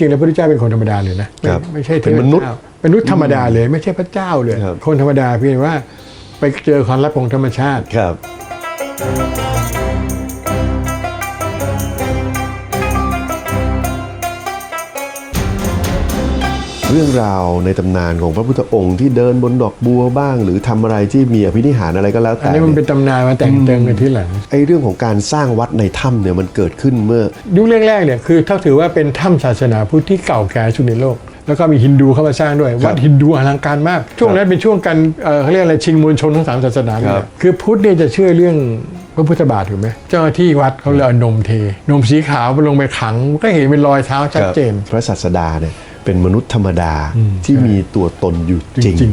จริงแล้วพระพุทธเจ้าเป็นคนธรรมดาเลยนะไม่ครับไม่ใช่เป็นมนุษย์ทพเจ้าเป็นมนุษย์ธรรมดาเลย ไม่ใช่พระเจ้าเลยครับคนธรรมดาเพียงแต่ว่าไปเจอความลับของธรรมชาติครับ รื่องราวในตำนานของพระพุทธองค์ที่เดินบนดอกบัวบ้าง หรือทำอะไรที่มีอภินิหารอะไรก็แล้วอันแต่นี้มันเนี่เป็ยนตำนานมาแต่งเติมกันที่หลังไอ้เรื่องของการสร้างวัดในถ้ำเนี่ยมันเกิดขึ้นเมื่อ ยุคแรกๆเนี่ยคือถ้าถือว่าเป็นถ้ำศาสนาพุทธที่เก่าแก่ที่สุดในโลกแล้วก็มีฮินดูเข้ามาสร้างด้วย วัดฮินดูอลังการมาก ช่วงนั้นเป็นช่วงการเอ่อเขาเรียกอะไรชิงมวลชนทั้งสามศาสนาเลยครับคือพุทธเนี่ยจะเชื่อเรื่องพระพุทธบาทถูกไหมเจ้าหน้าที่วัดเขาเลยเอานมเท นมสีขาวไปลงไปขัง ก็เห็นเป็นรอยเท้าชัดเจน พระศาสดาเนี่ย เป็นมนุษย์ธรรมดาที่ใช่มีตัวตนอยู่จจริง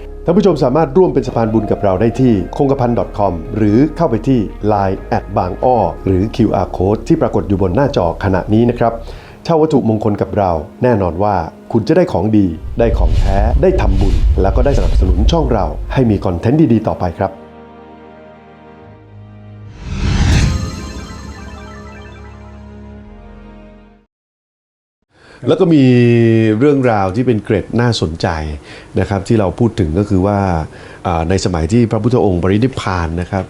ท่านผู้ชมสามารถร่วมเป็นสะพานบุญกับเราได้ที่คงกระพัน .com หรือเข้าไปที่ Line แอดบางอ้อหรือ QR Code ที่ปรากฏอยู่บนหน้าจอขณะนี้นะครับเช่าวัตถุมงคลกับเรา แน่นอนว่าคุณจะได้ของดี ได้ของแท้ ได้ทำบุญ แล้วก็ได้สนับสนุนช่องเรา ให้มีคอนเทนต์ดีๆ ต่อไปครับ แล้วก็มีเรื่องราวที่เป็นเกร็ดน่าสนใจนะครับ ที่เราพูดถึงก็คือว่าอ่าในสมัยที่พระพุทธองค์บรินิพพานนะครับ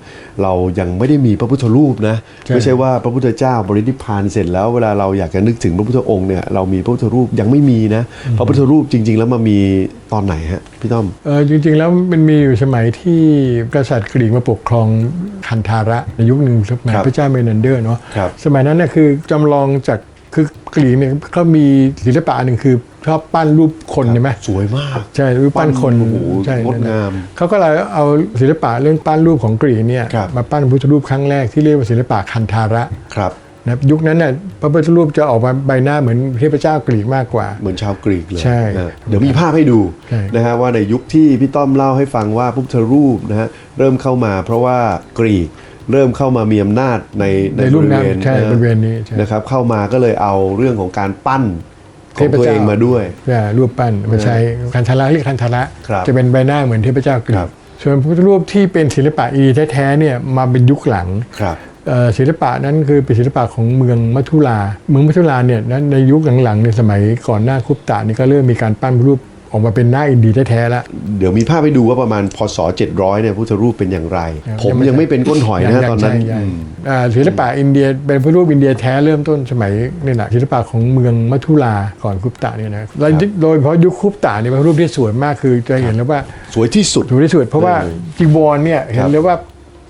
เรายังไม่ได้มีพระพุทธรูปนะใช่ไม่ใช่ว่าพระพุทธเจ้าบรินิพพานเสร็จแล้วเวลาเราอยากจะนึกถึงพระพุทธองค์เนี่ยเรามีพระพุทธรูปยังไม่มีนะพระพุทธรูปจริง ๆ แล้วมามีตอนไหนฮะพี่ต้อมเออจริง ๆ แล้วมันมีอยู่สมัยที่กษัตริย์กรีกมาปกครองคันธาระในยุคหนึ่งสมัยครับพระเจ้าเมนันเดอร์เนาะครับสมัยนั้นเนี่ยคือจำลองจาก คือกรีกเนี่ยเขามีศิลปะอันหนึ่งคือชอบปั้นรูปคนใช่ไหมสวยมากใช่รูปปั้นคนโอ้โหใช่งดงามเขาก็เลยเอาศิลปะเรื่องปั้นรูปของกรีกเนี่ยครับมาปั้นพระพุทธรูปครั้งแรกที่เรียกว่าศิลปะคันธาระครับนะครับยุคนั้นเนี่ยพระพุทธรูปจะออกมาใบหน้าเหมือนเทพเจ้ากรีกมากกว่า เหมือนชาวกรีกเลยใช่นะเดี๋ยวมีภาพให้ดูใช่นะฮะว่าในยุคที่พี่ต้อมเล่าให้ฟังว่าพระพุทธรูปนะฮะเริ่มเข้ามาเพราะว่ากรีก เริ่มเข้ามามีอำนาจในในรุ่นนั้นบริเวณใช่นะบริเวณนี้ใช่นะครับเข้ามาก็เลยเอาเรื่องของการปั้นของเทพตัวเจ้าเองมาด้วยเพื่อรูปปั้นมาใช้คันธาระเรียกคันธาระครับจะเป็นใบหน้าเหมือนเทพเจ้ากรีครักบส่วนพระพุทธรูปที่เป็นศิลปะอีแท้ๆเนี่ยมาเป็นยุคหลังครับเอ่อศิลปะนั้นคือเป็นศิลปะของเมืองมัทุลาเมืองมัทุลาเนี่ยนั้นในยุคหลังๆในสมัยก่อนหน้าคุปตะนี่ก็เริ่มมีการปั้นรูป ออกมาเป็นหน้าอินเดียแท้ๆแล้ว เดี๋ยวมีภาพให้ดูว่าประมาณพศ700เนี่ยพุทธรูปเป็นอย่างไรครับผมยังไม่เป็นก้นหอยนะงตอนนั้นใช่ใช่อืมอ่าศิลปะอินเดียเป็นพระรูปอินเดียแท้เริ่มต้นสมัยนี่แหละศิลปะของเมืองมัทุลาก่อนคุปตะเนี่ยนะแล้วโดยเฉพาะยุคคุปตะเนี่ยเป็นพระรูปที่สวยมากคือจะเห็นแล้วว่าสวยที่สุดสวยที่สุดเพราะว่าเออจีวรเนี่ยเห็ครันบเลยว่า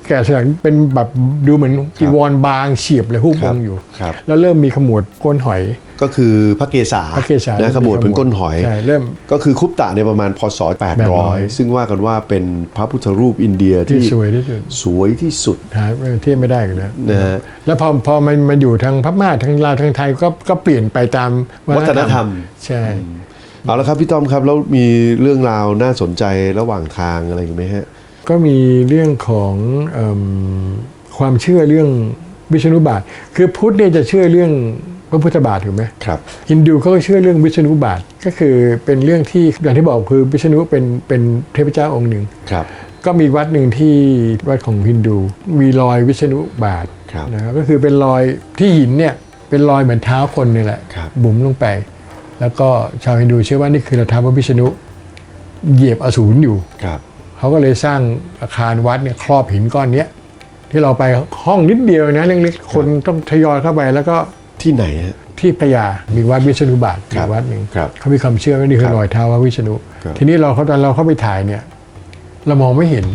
แกะสลักเป็นแบบดูเหมือนจีวรบางเฉียบเลยหุบครัวบงอยู่ ครับแล้วเริ่มมีขมวดก้นหอย ก็คือพระเกศาพระเกศานะขมวดเป็นก้นหอย ใช่เริ่มก็คือคุปตะเนี่ยประมาณพศ 800 800 ซึ่งว่ากันว่าเป็นพระพุทธรูปอินเดียที่ที่สวยที่สุดสวยที่สุดหาเทียบไม่ได้กันแล้วนะฮะ แล้วพอพอมันมาอยู่ทางพม่าทางลาวทางไทยก็ก็เปลี่ยนไปตามวัฒนธรรม ใช่ เอาละครับพี่ต้อมครับ แล้วมีเรื่องราวน่าสนใจระหว่างทางอะไรอยู่ไหมฮะ ก็มีเรื่องของเอิ่มความเชื่อเรื่องวิษณุบาท คือพุทธเนี่ยจะเชื่อเรื่องพระพุทธบาทถูกไหมครับฮินดูเขาก็เชื่อเรื่องวิษณุบาทก็คือเป็นเรื่องที่อย่างที่บอกคือวิษณุเป็นเป็นเทพเจ้าองค์หนึ่งครับ ก็มีวัดหนึ่งที่วัดของฮินดูมีรอยวิษณุบาทครับนะครับก็คือเป็นรอยที่หินเนี่ยเป็นรอยเหมือนเท้าคนนี่แหละครับบุ๋มลงไป แล้วก็ชาวฮินดูเชื่อว่านี่คือรอยเท้าพระวิษณุเหยียบอสูรอยู่ครับ เขาก็เลยสร้างอาคารวัดเนี่ยครอบหินก้อนเนี้ยที่เราไปห้องนิดเดียวนะเล็กๆคนต้องทยอยเข้าไปแล้วก็ที่ไหนฮะ ที่พญามีวัดวิษณุบาทอครับยู่วัดหนึ่งครับเขามีความเชื่อว่านี่คืคอรับรอยเท้าพระวิษณุครับ ทีนี้เราเขาตอนเราเข้าไปถ่ายเนี่ย เรามองไม่เห็น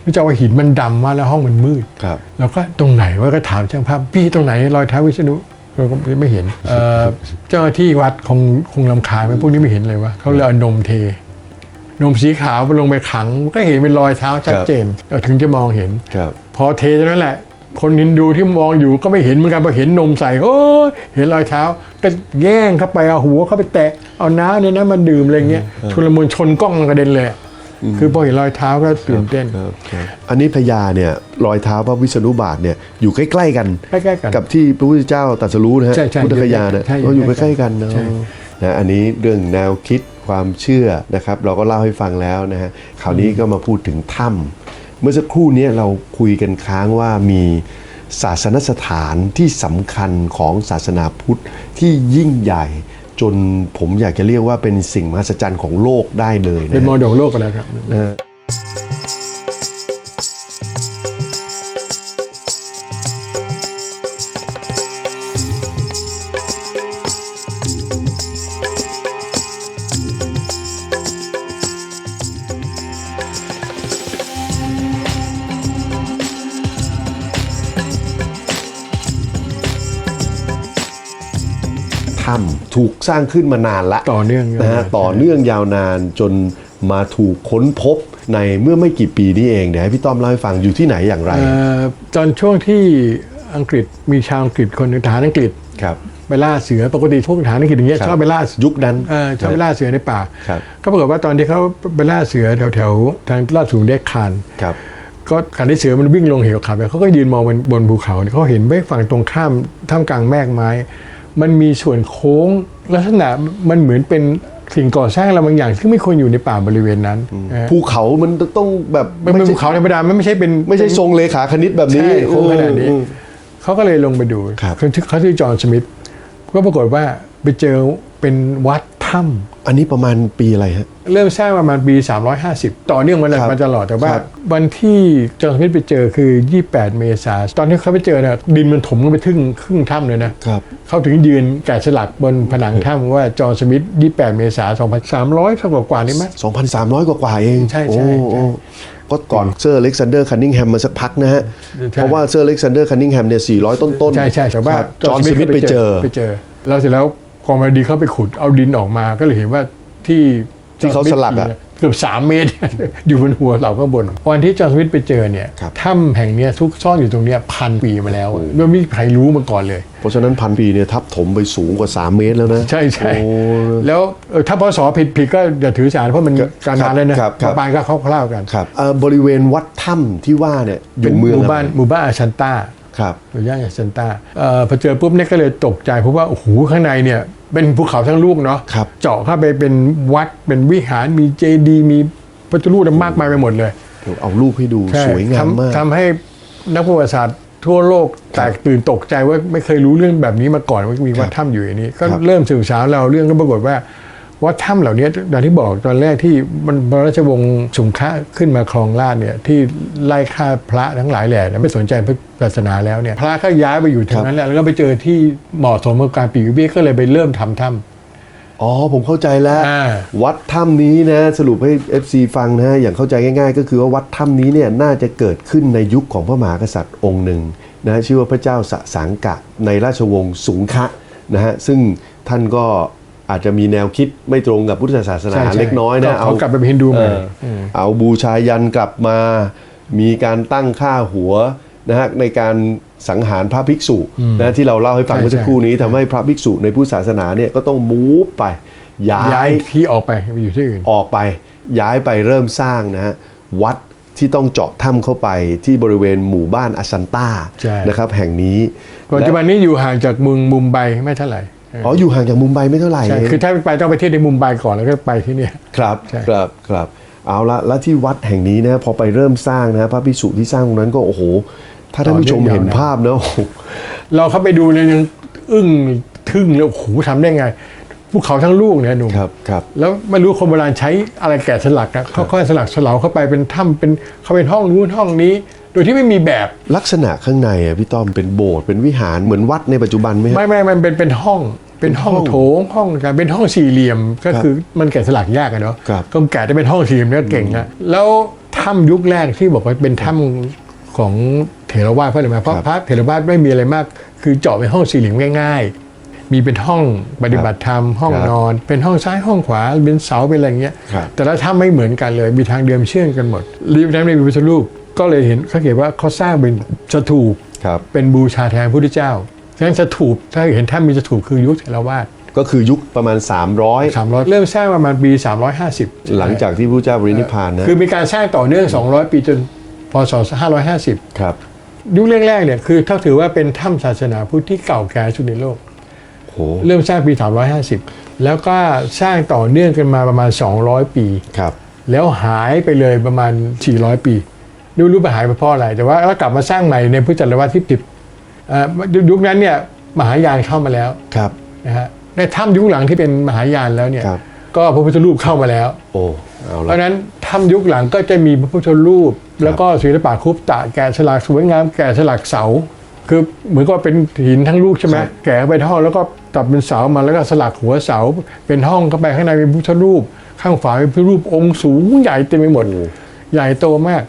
เนื่องจากว่าหินมันดำมากแล้วห้องมันมืด ครับ เราก็ตรงไหนว่าก็ถามช่างภาพพี่ตรงไหนรอยเท้าวิษณุเราก็ไม่เห็นเอ่อเจ้าหน้าที่วัดคงคงลำคาญไหมพวกนี้ไม่เห็นเลยว่าเขาเลยเอานมเท นมสีขาวไปลงไปขังก็เห็นเป็นรอยเท้าชัดเจนเราถึงจะมองเห็นครับพอเทเท่านั้นแหละ คนฮินดูที่มองอยู่ก็ไม่เห็นเหมือนกันพอเห็นนมใส่โอ้ยเห็นรอยเท้า ก็แย่งเข้าไปเอาหัวเข้าไปแตะเอาน้ำเนี่ยนะมาดื่มอะไรเงี้ยชุลมุนชนกล้องกระเด็นเลยอะคือพอเห็นรอยเท้าก็ตื่นเต้นครับครับอันนี้พญาเนี่ยรอยเท้าพระวิษณุบาทเนี่ยอยู่ใกล้ๆกันใกล้ๆกัน กับที่พระพุทธเจ้าตรัสรู้นะฮะใช่ใช่พุทธคยาเนี่ยใช่ก็อยู่ใกล้ๆใกล้ๆกันเนาะใช่นะอันนี้เรื่องแนวคิด ความเชื่อนะครับ เราก็เล่าให้ฟังแล้วนะฮะคราวนี้ก็มาพูดถึงถ้ำเมื่อสักครู่เนี้เราคุยกันค้างว่ามีศาสนสถานที่สำคัญของศาสนาพุทธที่ยิ่งใหญ่จนผมอยากจะเรียกว่าเป็นสิ่งมหัศจรรย์ของโลกได้เลยนะเป็นมฮะรดกโลกไปแล้วครับ ถ้ำถูกสร้างขึ้นมานานละต่อเนื่องนะฮะต่อเนื่องยาวนานจนมาถูกค้นพบในเมื่อไม่กี่ปีนี้เองเดี๋ยวให้พี่ต้อมเล่าให้ฟังอยู่ที่ไหนอย่างไรเอ่อตอนช่วงที่อังกฤษมีชาวอังกฤษคนหนึ่งทหารอังกฤษครับไปล่าเสือปกติพวกทหารอังกฤษอย่างเงี้ยครับชอบไปล่ายุคนั้นเออชอบไปล่าเสือในป่าครับก็ปรากฏว่าตอนที่เขาไปล่าเสือแถวแถวๆทางลาดสูงเด็กคานครับก็ขันที่เสือมันวิ่งลงเหวเขาไปเขาก็ยืนมองบนบนภูเขาเนี่ยเขาเห็นไม่ฝั่งตรงข้ามท่ามกลางแมกไม้ มันมีส่วนโค้งลักษณะมันเหมือนเป็นสิ่งก่อสร้างอะไรบางอย่างที่ไม่ควรอยู่ในป่าบริเวณนั้นนะฮะภูเขามันต้องแบบมันเป็นใช่ภูเขาธรรมดามันไม่ใช่เป็นไม่ใช่ทรงเลขาคณิตแบบนี้ใช่โค้งขนาดนี้อืมเขาก็เลยลงไปดูครับเขาชื่อเขาชื่อจอห์นสมิธก็ปรากฏว่าไปเจอเป็นวัด ถ้ำอันนี้ประมาณปีอะไรฮะ เริ่มสร้างประมาณปี 350 ต่อเนื่องมาเลยครับมาตลอดแต่ว่าครับ วันที่จอห์นสมิธไปเจอคือ 28 เมษายนตอนที่เขาไปเจอเนี่ยดินมันถมลงไปถึงครึ่งถ้ำเลยนะ ครับ เขาถึงยืนแกะสลักบนผนังถ้ำว่าจอห์นสมิธ28 เมษายน2300สักกว่าๆนี่ไหม2,300 กว่ากว่าๆเองใช่ใช่โอ้ใช่โอ้ก็ก่อนเซอร์อเล็กซานเดอร์คันนิงแฮมมาสักพักนะฮะ ใช่ เพราะว่าเซอร์อเล็กซานเดอร์คันนิงแฮมเนี่ย400 ต้นๆใช่ใช่แต่ว่าครับจอห์นสมิธไปเจอ ไปเจอ แล้วเสร็จแล้ว กองมาดีเขาไปขุดเอาดินออกมาก็เลยเห็นว่าที่ที่เขาสลักอะเกือบสามเมตร อยู่บนหัวเราข้างบน วันที่จอห์นสมิธไปเจอเนี่ยครับถ้ำแห่งเนี้ยทุกซ่อนอยู่ตรงเนี้ยพันปีมาแล้วอะไม่มีใครรู้มาก่อนเลย เพราะฉะนั้นพันปีเนี่ยทับถมไปสูงกว่า 3 เมตรแล้วนะ ใช่ใช่โอ้แล้วเออถ้าพศผิดผิดก็อย่าถือสารเพราะมันครับการนานเลยนะครับครับปานก็คร่าวๆกันครับเอ่อบริเวณวัดถ้ำที่ว่าเนี่ยอเป็นยู่หเมืองมู่อะไรบ้านหมู่บ้านอาชันต้า ครับหรือย่านอาชันต้าเอ่อพอเจอปุ๊บเนี่ยก็เลยตกใจเพราะว่าโอ้โหข้างในเนี่ยเป็นภูเขาทั้งลูกเนาะครับเจาะเข้าไปเป็นวัดเป็นวิหารมีเจดีย์มีพระพุทธรูปมากมายไปหมดเลยเดี๋ยวเอารูปให้ดูใช่สวยงามมากทำทำให้นักประวัติศาสตร์ทั่วโลกแตกตื่นตกใจว่าไม่เคยรู้เรื่องแบบนี้มาก่อนว่ามีวัดถ้ำอยู่อย่างนี้ ก็ครับเริ่มสืบสาวเราเรื่องก็ปรากฏว่า วัดถ้ำเหล่านี้อย่างที่บอกตอนแรกที่มันพระราชวงศ์สุงคะขึ้นมาครองราชย์เนี่ยที่ไล่ฆ่าพระทั้งหลายแหล่ไม่สนใจพระศาสนาแล้วเนี่ยพระก็ย้ายไปอยู่ทางนั้นแหละแล้วก็ไปเจอที่เหมาะสมกับการปีกวิเวกก็เลยไปเริ่มทำถ้ำอ๋อ ผมเข้าใจแล้วอ่าวัดถ้ำนี้นะ สรุปให้ FC ฟังนะฮะอย่างเข้าใจง่ายๆ ก็คือว่าวัดถ้ำนี้เนี่ยน่าจะเกิดขึ้นในยุคของพระมหากษัตริย์องค์หนึ่งนะฮะชื่อว่าพระเจ้าสสังกะในราชวงศ์สุงคะนะฮะซึ่งท่านก็ อาจจะมีแนวคิดไม่ตรงกับพุทธศาสนาใช่ใช่เล็กน้อยนะเขากลับไปเป็นฮินดูใหม่เอออเอาบูชายันกลับมา มีการตั้งค่าหัวนะฮะในการสังหารพระภิกษุนะที่เราเล่าให้ฟังใช่เมื่อสักครู่นี้ทำให้พระภิกษุในพุทธศาสนาเนี่ยก็ต้องมูฟไป ย้าย้ายยที่ออกไปไปอยู่ที่อื่นออกไป ย้ายไปเริ่มสร้างนะฮะวัดที่ต้องเจาะถ้ำเข้าไปที่บริเวณหมู่บ้านอาซันต้าใช่นะครับแห่งนี้ปัจจุบันนี้อยู่ห่างจากเมืองมุมไบไม่เท่าไหร่ อ๋ออยู่ห่างจากมุมไบไม่เท่าไหร่ใช่เองคือถ้าไปต้องไปเที่ยวในมุมไบก่อนแล้วก็ไปที่เนี่ยครับใช่ครับครับเอาละแล้วที่วัดแห่งนี้นะพอไปเริ่มสร้างนะพระภิกษุที่สร้างตรงนั้นก็โอ้โห ถ้าท่านผู้ชมเห็นภาพนะโอ้โหเราเข้าไปดูเนี่ยยังอึ้งทึ่งแล้วโอ้โหทำได้ไงภูเขาทั้งลูกเนี่ยหนุ่มครับครับแล้วไม่รู้คนโบราณใช้อะไรแกะสลักนะค่อยๆสลักสลาเข้าไปเป็นถ้ำเป็นเขาเป็นห้องนู้นห้องนี้ โดยที่ไม่มีแบบลักษณะข้างในอะพี่ต้อมเป็นโบสถ์เป็นวิหารเหมือนวัดในปัจจุบันไหมฮะ ไม่ไม่มันเป็นเป็นห้องเป็นห้องเป็นห้องโถงห้องกันเป็นห้องสี่เหลี่ยมก็คือมันแกะสลักยากอะเนาะครับ ก็แกะได้เป็นห้องสี่เหลี่ยมเนี่ยเก่งนะแล้วถ้ำยุคแรกที่บอกว่าเป็นถ้ำของเถรวาทเพราะอะไรมาเพราะพระเถรวาทไม่มีอะไรมาก คือเจาะเป็นห้องสี่เหลี่ยมง่าย ๆ มีเป็นห้องปฏิบัติธรรมห้องครับนอน เป็นห้องซ้ายห้องขวาเป็นเสาเป็นอะไรเงี้ย ครับ แต่ละถ้ำไม่เหมือนกันเลยมีทางเดิมเชื่อมกันหมดริมน้ำในมีพุทธรูป ก็เลยเห็นเขาเขียนว่าเขาสร้างเป็นสถูปครับเป็นบูชาแทนพระพุทธเจ้าฉะนั้นสถูปถ้าเห็นถ้ำมีสถูปคือยุคเทรวาสก็คือยุคประมาณ 300สามร้อยเริ่มสร้างประมาณปี 350 หลังจากที่พระเจ้าบรินิพพานนะคือมีการสร้างต่อเนื่อง 200 ปีจนพศ550 ครับ ยุคแรกๆเนี่ยคือถ้าถือว่าเป็นถ้ำศาสนาพุทธที่เก่าแก่ที่สุดในโลกโหเริ่มสร้างปี 350 แล้วก็สร้างต่อเนื่องกันมาประมาณ 200 ปีครับแล้วหายไปเลยประมาณ 400 ปี ไม่รู้ไปหายไปเพราะอะไร แต่ว่าแล้วกลับมาสร้างใหม่ในพุทธศตวรรษที่สิบเอ่อยุคนั้นเนี่ยมหายานเข้ามาแล้วครับนะฮะในถ้ำยุคหลังที่เป็นมหายานแล้วเนี่ยครับก็พระพุทธรูปเข้ามาแล้ว โอ้เอาเพละราะฉะนั้นถ้ำยุคหลังก็จะมีพระพุทธรูป แล้วก็ศิลปะคุปตะแกะสลักสวยงามแกะสลักเสา คือเหมือนก็เป็นหินทั้งลูกใช่ไหมแกะไปท่อนแล้วก็ตัดเป็นเสามาแล้วก็สลักหัวเสา เป็นห้องเข้าไปข้างในเป็นพุทธรูป ข้างฝาเป็นพุทธรูปองค์สูงใหญ่เต็มไปหมด ใหญ่โตมาก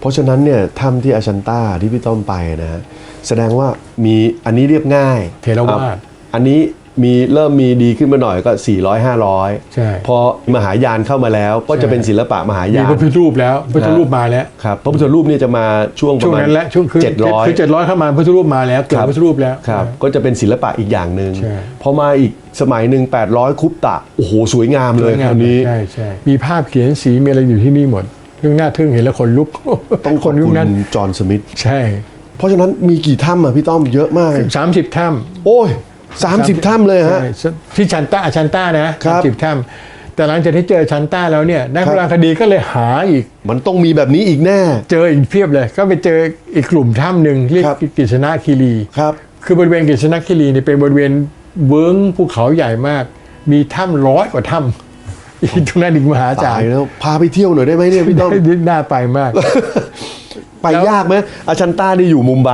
เพราะฉะนั้นเนี่ยถ้ำที่อาชันต้าที่พี่ต้อมไปนะฮะแสดงว่ามีอันนี้เรียบง่ายเถรวาทอะอันนี้มีเริ่มมีดีขึ้นมาหน่อยก็ 400 500ใช่พอมหายานเข้ามาแล้วก็จะเป็นศิลปะมหามียาพนระพุทธรูปแล้วพระพุทธรูปมาแล้วครับพระพุทธรูปเนี่ยจะมาช่วงปช่วระงมาณนั้นแหละช่วงคือเจ็ดร้อยคือเจ็ดร้อยเข้ามาพระพุทธรูปมาแล้วเกิดครับพระพุทธรูปแล้วครับก็จะเป็นศิลปะอีกอย่างหนึ่งใช่พอมาอีกสมัยหนึ่ง800 คุปตะโอ้โหสวยงามเลยสวยคงามราวนี้ใช่ใช่มีภาพเขียนสีมีอะไรอยู่ที่นี่หมด เรื่องน่าทึ่งเห็นแล้วขนลุกต้องขคอบนยุคคุณนั้นจอห์นสมิธใช่ เพราะฉะนั้นมีกี่ถ้ำอะพี่ต้อมเยอะมากสามสิบถ้โอ้ยำ30ถ้ำเลยฮะใช่ที่ชันต้าชันต้านะครับสิบถ้ำแต่หลังจากที่เจอชันต้าแล้วเนี่ยนักครับโบราณคดีก็เลยหาอีก มันต้องมีแบบนี้อีกแน่ เจออีกเพียบเลย ก็ไปเจออีกกลุ่มถ้ำหนึ่งเรียกครับกิษณะคีรีครับ คือบริเวณกิษณะคีรีเนี่ยเป็นบริเวณเวิ้งภูเขาใหญ่มาก มีถ้ำร้อยกว่าถ้ำ อีกตรงนั้นอีกมหาศาตาลยแล้วพาไปเที่ยวหน่อยได้ไหมเนี่ยพี่ต้อมน่าไปมาก ไปยากไหมอาชันต้านี่อยู่มุมไบ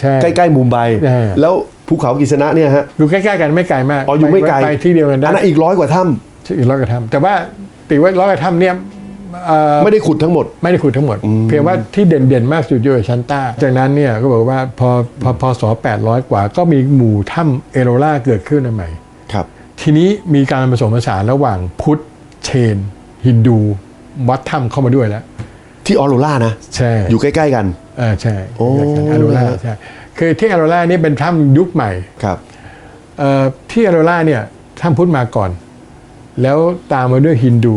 ใช่ใกล้ๆมุมไบใช่ แล้วภูเขากิษณะเนี่ยฮะอยู่ใกล้ๆกันไม่ไกลมากอ๋ออยู่ไม่ไกลไปที่เดียวกันได้อันนั้นอีกร้อยกว่าถ้อีกร้อยกว่าถ้ำแต่ว่าตีว่าร้อยกว่าถ้ำเนี่ยเอ่อำไม่ได้ขุดทั้งหมด ไม่ได้ขุดทั้งหมด เพียงว่าที่เด่นๆ มากสุดอยู่ชั้นใต้จากนั้นเนี่ยก็บอกว่าพอพอพศ800 กว่า ก็มีหมู่ถ้ำเอโรล่าเกิดขึ้นใหม่ ครับ ทีนี้มีการผสมผสานระหว่างพุทธ เชน ฮินดูวัดถ้ำเข้ามาด้วยแล้ว ที่ออโรล่านะ ใช่อยู่ใกล้ ๆ กัน เออใช่โอ้เอโรล่าใช่คือที่เอโรล่านี่เป็นถ้ำยุคใหม่ครับ เอ่อที่เอโรล่าเนี่ยถ้ำพุทธมาก่อน แล้วตามมาด้วยฮินดู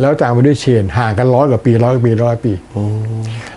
แล้วตามมาด้วยเชน ห่างกันร้อยกว่าปีร้อยกว่าปีร้อยปี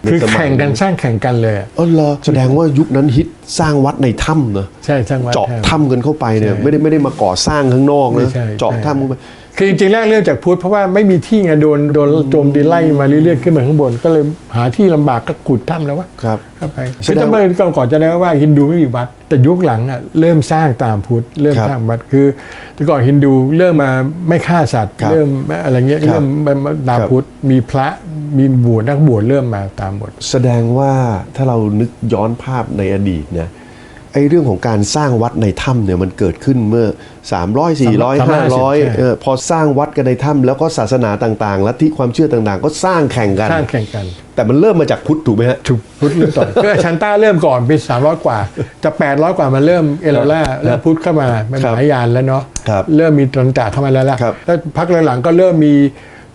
คือในสมัยแข่งกันสร้างแข่งกันเลยอะเออเหรอแสดงว่ายุคนั้นฮิตสร้างวัดในถ้ำเนอะใช่สร้างวัด เจาะแทนถ้ำกันเข้าไปเนี่ยใช่ไม่ได้ไม่ได้มาก่อสร้างข้างนอกไม่นะใช่ เจาะใช่ถ้ำเข้าไป คือจริงๆแรกเริ่มจากพุทธเพราะว่าไม่มีที่ไงโดนโดนโจมตีไล่มาเรื่อยๆขึ้นมาข้างบน ก็เลยหาที่ลำบากก็ขุดถ้ำแล้ววะครับ เข้าไปแสคือดงจะเมื่อก่อนจะได้ว่าฮินดูไม่มีวัด แต่ยุคหลังอะเริ่มสร้างตามพุทธเริ่มครับสร้างวัดคือ แต่ก่อนฮินดูเริ่มมาไม่ฆ่าสัตว์ ครับเริ่มอะไรเงี้ยครับเริ่มมามาตามครับ พุทธมีพระมีบวชนักบวชเริ่มมาตามหมด แสดงว่าถ้าเรานึกย้อนภาพในอดีตนะ ไอ้เรื่องของการสร้างวัดในถ้ำเนี่ยมันเกิดขึ้นเมื่อ 300 400ใช่500เออพอสร้างวัดกันในถ้ำแล้วก็ศาสนาต่างๆลัทธิความเชื่อต่างๆ ก็สร้างแข่งกันสร้างแข่งกัน แต่มันเริ่มมาจากพุทธถูกไหมฮะถูกพุทธเริ่มต่อก็ชันต้าเริ่มก่อนเป็นสามร้อยกว่า จะแปดร้อยกว่ามันเริ่มเอโรล่าแล้วพุทธเข้ามาเป็นครัมบหายานแล้วเนาะครับเริ่มมีตรันจ่าเข้ามาแล้วล่ะครับแล้วพักหลังๆก็เริ่มมี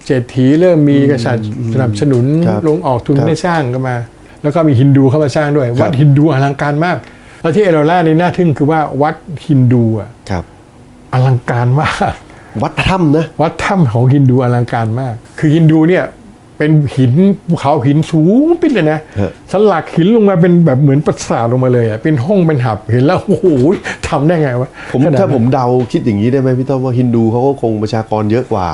เศรษฐีเริ่มมีกษัตริย์สนับสนุนครับลงออกทุนครับได้สร้างก็มา แล้วก็มีฮินดูเข้ามาสร้างด้วยครับวัดฮินดูอลังการมาก แล้วที่เอโรล่านี่น่าทึ่งคือว่าวัดฮินดูอะครับอลังการมาก วัดถ้ำนะ วัดถ้ำของฮินดูอลังการมาก คือฮินดูเนี่ยเป็นหินภูเขาหินสูงปิดเลยนะฮะสลักหินลงมาเป็นแบบเหมือนปราสาทลงมาเลยอะเป็นห้องเป็นหับเห็นแล้วโอ้โหทำได้ไงวะผมขนาดถ้านั้นผมเดาคิดอย่างนี้ได้ไหมพี่ต้อมว่าฮินดูเขาก็คงประชากรเยอะกว่า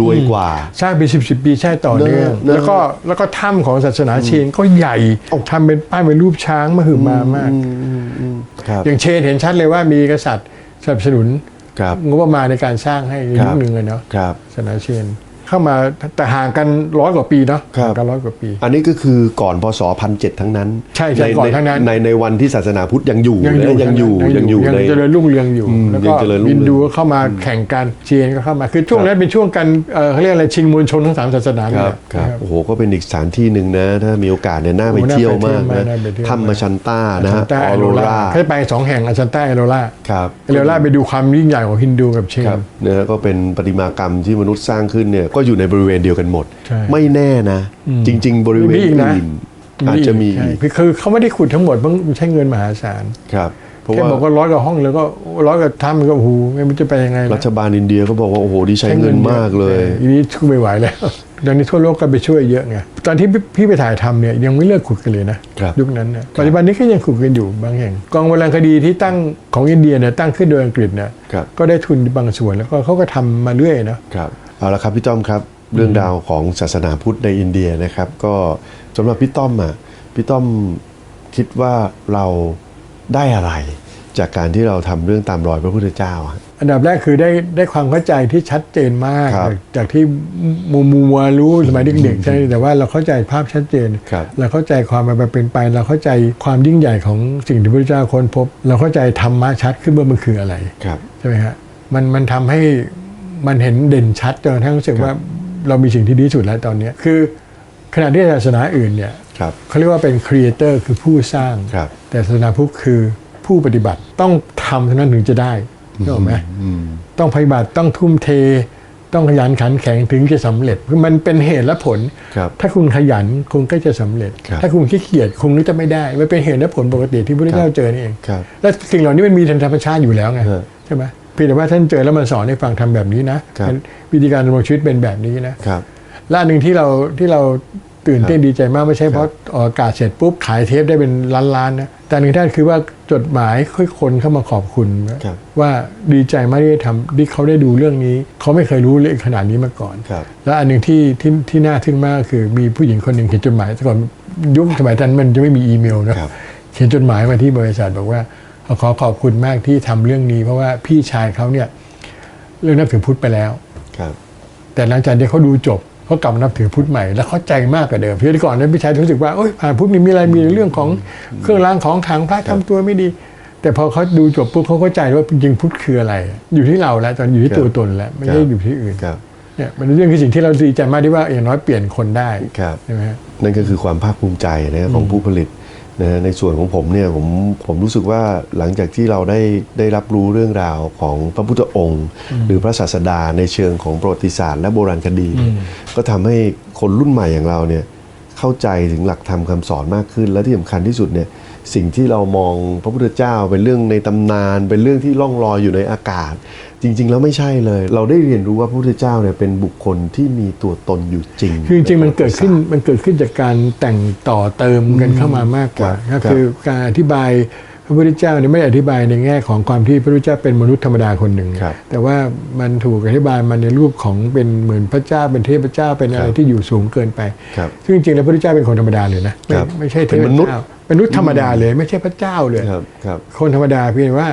รวยกว่า สร้างเป็นสิบสิบปีใช่ต่อเนื่องเนอะแล้วก็แล้วก็ถ้ำของศาสนาเชนก็ใหญ่ทำเป็นป้ายเป็นรูปช้างมาหือมามากครับอย่างเชนเห็นชัดเลยว่ามีกษัตริย์สนับสนุนครับงบประมาณในการสร้างให้ในครัยุบคหนึ่งเลยเนาะครับศาสนาเชน เข้ามาแต่ห่างกันร้อยกว่าปีเนาะครับห่างกันร้อยกว่าปี อันนี้ก็คือก่อนพศพันเจ็ดทั้งนั้นใช่ใช่ก่อนทั้งนั้น ในในวันที่ศาสนาพุทธยังอยู่ยังอยู่นะยังอยู่ยัยังงออยู่ยู่ในยังเจริญรุ่งเรืองอยู่ อืมแล้วยัก็งเจริญรุ่งวินเรืองดูก็เข้ามาแข่งกันเจียนก็เข้ามาคือช่วงนั้นเป็นช่วงกันเอ่อเขาเรียกอะไรชิงมวลชนทั้งสามศาสนาคเนี่รัยบครับ นะครับ โอ้โห ก็เป็นอีกสถานที่หนึ่งนะ ถ้ามีโอกาสเนี่ยน่าไปโอ้น่าเที่ยวไปเที่ยวมากมากนะน่าไปเที่ยว ถ้ำมาชันต้านะฮะอาชันต้าอเออโรโรล่าราให้ไปสองแห่งอาชันต้าเอโรล่าครับเอโรล่าไปดูความยิ่งใหญ่ของฮินดูกับเชน ครับนะฮะก็เป็นประติมากรรมที่มนุษย์สร้างขึ้นเนี่ยก็อยู่ในบริเวณเดียวกันหมดใช่ไม่แน่นะ จริง ๆ บริเวณมีอีกนะอื่นอาจจะมีใช่คือคือเขาไม่ได้ขุดทั้งหมดเพราะใช้เงินมหาศาลครับเพราะแค่ว่าบอกว่าร้อยกว่าห้องแล้วก็ร้อยกว่าถ้ำก็โอ้โหไม่รู้จะไปยังไง รัฐบาลอินเดียก็บอกว่าโอ้โหดีใช้เงินมากเลยทีนี้ช่วยไม่ไหวแล้วตอนนี้ทั่วโลกก็ไปช่วยเยอะไงตอนที่พี่พี่ไปถ่ายทำเนี่ยยังไม่เลิกขุดกันเลยนะครับยุคนั้นนะปัจจุบันนี้ก็ยังขุดกันอยู่บางแห่งกองโบราณคดีที่ตั้งของอินเดียเนี่ยตั้งขึ้นโดยอังกฤษเนี่ยครับก็ได้ทุนบางส่วนแล้วก็เขาก็ทำมาเรื่อยนะครับ เอาละครับพี่ต้อมครับเรื่องราวของศาสนาพุทธในอินเดียนะครับ ก็สำหรับพี่ต้อมอะพี่ต้อมคิดว่าเราได้อะไร จากการที่เราทำเรื่องตามรอยพระพุทธเจ้าอะอันดับแรกคือได้ได้ความเข้าใจที่ชัดเจนมากครับจากจากที่มัวมัวๆรู้สมัยเด็กๆใช่แต่ว่าเราเข้าใจภาพชัดเจนครับเราเข้าใจความมันเป็นไป เราเข้าใจความยิ่งใหญ่ของสิ่งที่พระเจ้าค้นพบ เราเข้าใจธรรมะชัดขึ้นว่ามันคืออะไรครับใช่ไหมฮะมันมันทำให้ มันเห็นเด่นชัดจนกระทั่งรู้สึกว่าเรามีสิ่งที่ดีที่สุดแล้วตอนเนี้ยคือขณะที่ศาสนาอื่นเนี่ยครับเขาเรียกว่าเป็นครีเอเตอร์คือผู้สร้างครับแต่ศาสนาพุทธคือผู้ปฏิบัติต้องทำเท่านั้นถึงจะได้ถูกไหมต้องปฏิบัติต้องทุ่มเท ต้องขยันขันแข็งถึงจะสำเร็จคือมันเป็นเหตุและผลครับถ้าคุณขยันคุณก็จะสำเร็จครับถ้าคุณขี้เกียจคุณก็จะไม่ได้มันเป็นเหตุและผลปกติที่พระพุทธเจ้าเจอนี่เองครับและสิ่งเหล่านี้มันมีทางธรรมชาติอยู่แล้วไงฮะใช่ไหม เพียงแต่ว่าท่านเจอแล้วมาสอนให้ฟังทำแบบนี้นะครับวิธีการดำรงชีวิตเป็นแบบนี้นะครับและอันหนึ่งที่เราที่เราตื่นเต้นดีใจมากไม่ใช่เพราะออกอากาศเสร็จปุ๊บขายเทปได้เป็นล้านๆนะแต่หนึ่งท่านคือว่าจดหมายค่อยคนเข้ามาขอบคุณครับว่าดีใจมากที่ได้ทำที่เขาได้ดูเรื่องนี้ เขาไม่เคยรู้เรื่องขนาดนี้มาก่อนครับและอันหนึ่งที่ที่ที่น่าทึ่งมากก็คือมีผู้หญิงคนหนึ่งเขียนจดหมายแต่ก่อนยุคสมัยนั้นมันจะไม่มีอีเมลนะครับเขียนจดหมายมาที่บริษัทบอกว่าเขาขอขอบคุณมากที่ทำเรื่องนี้ เพราะว่าพี่ชายเขาเนี่ยเรื่องนับถือพุทธไปแล้วครับแต่หลังจากที่เขาดูจบเขากลับมานับถือพุทธใหม่ แล้วเข้าใจมากกว่าเดิมเพื่อที่ก่อนนั้นพี่ชายรู้สึกว่าโอ๊ยผ่านพุทธนี่มีอะไรมีเรื่องของเครื่องรางของขลังพระทำตัวไม่ดี แต่พอเขาดูจบปุ๊บเขาเข้าใจว่าจริงๆพุทธคืออะไร อยู่ที่เราแล้วตอนอยู่ที่ครับตัวตนแล้วไม่ได้อยู่ที่อื่นครับเนี่ยมันเป็นเรื่องคือสิ่งที่เราดีใจมากที่ว่าอย่างน้อยเปลี่ยนคนได้ครับใช่ไหมฮะนั่นก็คือความภาคภูมิใจนะครับของผู้ผลิต นะฮะในส่วนของผมเนี่ยผมผมรู้สึกว่าหลังจากที่เราได้ได้รับรู้เรื่องราวของพระพุทธองค์ หรือพระศาสดาในเชิงของประวัติศาสตร์และโบราณคดีเนี่ยก็ทำให้คนรุ่นใหม่อย่างเราเนี่ยเข้าใจถึงหลักธรรมคำสอนมากขึ้น และที่สำคัญที่สุดเนี่ย สิ่งที่เรามองพระพุทธเจ้าเป็นเรื่องในตำนาน เป็นเรื่องที่ล่องลอยอยู่ในอากาศ จริง ๆ แล้วไม่ใช่เลย เราได้เรียนรู้ว่าพระพุทธเจ้าเนี่ยเป็นบุคคลที่มีตัวตนอยู่จริงคือจริงๆมันเกิดขึ้นมันเกิดขึ้นจากการแต่งต่อเติมกันเข้ามามากกว่าครัก็บคือการอธิบายพ ระพุทธเจ้าเนี่ยไม่ได้อธิบายในแง่ของความที่พระพุทธเจ้าเป็นมนุษย์ธรรมดาคนหนึ่งครับแต่ว่ามันถูกอธิบายมาในรูปของเป็นเหมือนพระเจ้าเป็นเทพเจ้าเป็นอะไรครับที่อยู่สูงเกินไปครับซึ่งจริงๆแล้วพระพุทธเจ้าเป็นคนธรรมดาเลยนะไม่ครับไม่ใช่เทเป็พนมนุษย์เจ้าเป็นมนุษย์ธรรมดาเลยไม่ใช่พระเจ้าเลยครับครับคนธรรมดาเพียงแต่ว่า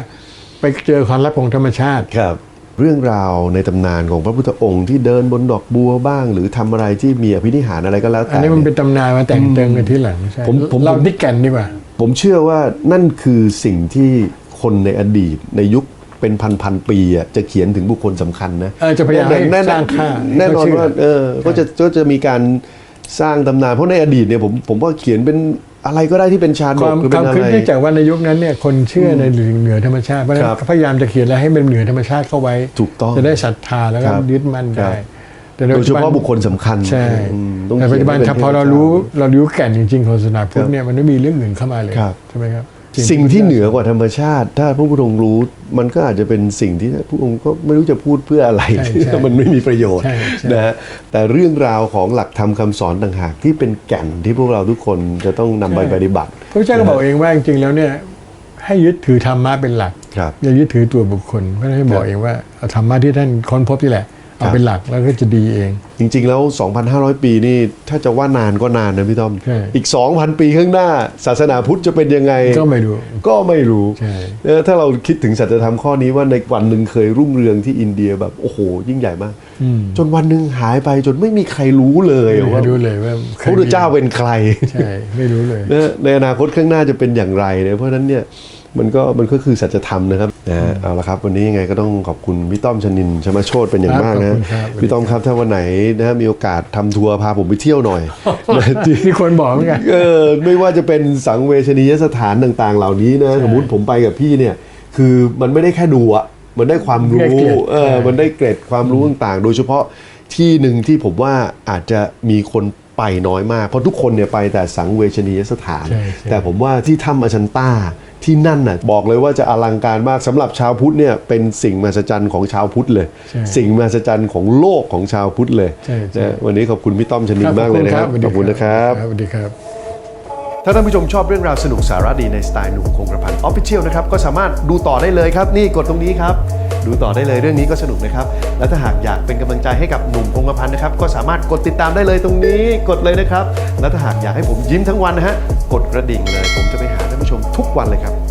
ไปเจอความลับของธรรมชาติครับเรื่องราวในตำนานของพระพุทธองค์ที่เดินบนดอกบัวบ้าง หรือทำอะไรที่มีอภินิหารอะไรก็แล้วอัแต่นนี้มันเนี่เป็ยนตำนานมาแต่งเติมกันที่หลังใช่ผมผมเราที่แก่นดีกว่า ผมเชื่อว่านั่นคือสิ่งที่คนในอดีตในยุคเป็นพันพันๆปีอะจะเขียนถึงบุคคลสำคัญนะเออจะพยายามให้แน่สร้างค่าแน่นอนให้เขาเชื่อว่าเออก็จะก็จะมีการสร้างตำนานเพราะในอดีตเนี่ยผมผมว่าเขียนเป็นอะไรก็ได้ที่เป็นชาดควากมหรือคเป็วามนอะคือไรเนื่องจากว่าในยุคนั้นเนี่ยคนเชื่อในสิ่งเหนือธรรมชาติเพราะฉะนั้ครับนพยายามจะเขียนอะไรให้มันเหนือธรรมชาติเข้าไว้ ถูกต้องจะได้ศรัทธาแล้วก็ครับยึดมั่นครัได้บแต่ โดยเฉพาะบุคคลสำคัญใช่อืมต้องแต่ปัจจุบันเขียนครับให้พอเป็นเราเทพรู้เจ้าเรารู้แก่นจริงๆของศาสนาพุทครัธบเนี่ยมันไม่มีเรื่องอื่นเข้ามาเลยครับใช่ไหมครับสิ่งที่เหนือกว่าธรรมชาติ ถ้าพระพุทธองค์รู้มันก็อาจจะเป็นสิ่งที่พระองค์ก็ไม่รู้จะพูดเพื่ออะไรใช่ใช่มันไม่มีประโยชน์ใช่ใช่นะฮะแต่เรื่องราวของหลักธรรมคำสอนต่างหากที่เป็นแก่นที่พวกเราทุกคนจะต้องนำไปปฏิบัติพระเจ้าก็บอกเองว่าจริงๆแล้วเนี่ยให้ยึดถือธรรมะเป็นหลักครับอย่ายึดถือตัวบุคคลเพราะฉะนั้นให้บอกเองว่าเอาธรรมะที่ท่านค้นพบนี่แหละ เอาเป็นหลักแล้วก็จะดีเอง จริง ๆ แล้ว 2,500 ปีนี่ถ้าจะว่านานก็นานนะพี่ต้อมใช่อีก 2,000 ปีข้างหน้า ศาสนาพุทธจะเป็นยังไง ก็ไม่รู้ ก็ไม่รู้ใช่เออถ้าเราคิดถึงสัจธรรมข้อนี้ว่าในวันหนึ่งเคยรุ่งเรืองที่อินเดียแบบโอ้โห ยิ่งใหญ่มากอืมจนวันหนึ่งหายไปจนไม่มีใครรู้เลยไม่ว่ารู้เลยว่าพระพุทธเจ้าเป็นใคร ใช่ ไม่รู้เลยนะในอนาคตข้างหน้าจะเป็นอย่างไรเนี่ยเพราะฉะนั้นเนี่ย มันก็มันก็คือสัจธรรมนะครับนะฮะเอาละครับ วันนี้ยังไงก็ต้องขอบคุณพี่ต้อมชนินชมาโชตเป็นอย่างมากครันะบขอบคุณครับพี่ต้อมครับถ้าวันไหนนะฮะมีโอกาสทำทัวร์พาผมไปเที่ยวหน่อยนะที่มีคนบอกเหมือนกันเออไม่ว่าจะเป็นสังเวชนียสถานต่าง ๆ เหล่านี้นะสมมติผมไปกับพี่เนี่ย คือมันไม่ได้แค่ดูอะมันได้ความได้รู้เกร็ดเออใช่มันได้เกร็ดความรู้ต่างๆ โดยเฉพาะที่หนึ่งที่ผมว่าอาจจะมีคน ไปน้อยมาก เพราะทุกคนเนี่ยไปแต่สังเวชนียสถานใช่ใช่แต่ผมว่าที่ถ้ำอชันต้าที่นั่นน่ะบอกเลยว่าจะอลังการมากสำหรับชาวพุทธเนี่ยเป็นสิ่งมหัศจรรย์ของชาวพุทธเลยใช่สิ่งมหัศจรรย์ของโลกของชาวพุทธเลยใช่ใช่นะวันนี้ขอบคุณพี่ต้อมชนินมากเลยนะครับขอบคุณนะครับสวัสดีครับ ถ้าท่านผู้ชมชอบเรื่องราวสนุกสาระดีในสไตล์หนุ่มคงกระพันออฟฟิเชียลนะครับก็สามารถดูต่อได้เลยครับ นี่กดตรงนี้ครับ ดูต่อได้เลยเรื่องนี้ก็สนุกนะครับ และถ้าหากอยากเป็นกำลังใจให้กับหนุ่มคงกระพันนะครับ ก็สามารถกดติดตามได้เลยตรงนี้ กดเลยนะครับ และถ้าหากอยากให้ผมยิ้มทั้งวันนะฮะ กดกระดิ่งเลย ผมจะไปหาท่านผู้ชมทุกวันเลยครับ